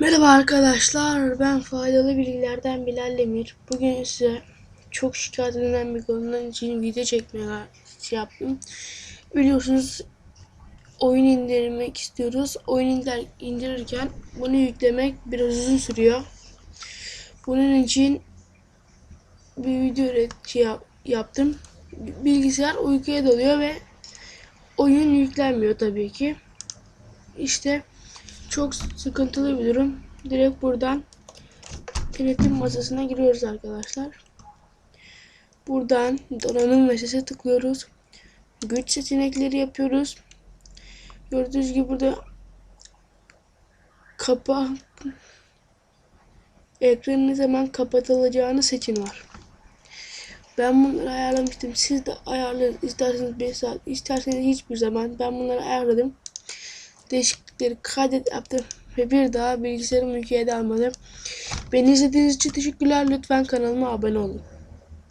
Merhaba arkadaşlar, ben faydalı bilgilerden Bilal Emir. Bugün size çok şikayet edilen bir konudan için video çekmeye şey yaptım. Biliyorsunuz oyun indirmek istiyoruz. Oyun indir, indirirken bunu yüklemek biraz uzun sürüyor. Bunun için bir video üret şey yap, yaptım. Bilgisayar uykuya dalıyor ve oyun yüklenmiyor tabii ki. İşte çok sıkıntılı bir durum. Direkt buradan yönetim masasına giriyoruz arkadaşlar. Buradan donanım ve sese tıklıyoruz. Güç seçenekleri yapıyoruz. Gördüğünüz gibi burada kapa ekranın ne zaman kapatılacağını seçin var. Ben bunları ayarlamıştım. Siz de ayarlayın. İsterseniz 5 saat, isterseniz hiçbir zaman. Ben bunları ayarladım değişiklikleri kaydet yaptım ve bir daha bilgisayarım ülkeye almadım. Beni izlediğiniz için teşekkürler. Lütfen kanalıma abone olun.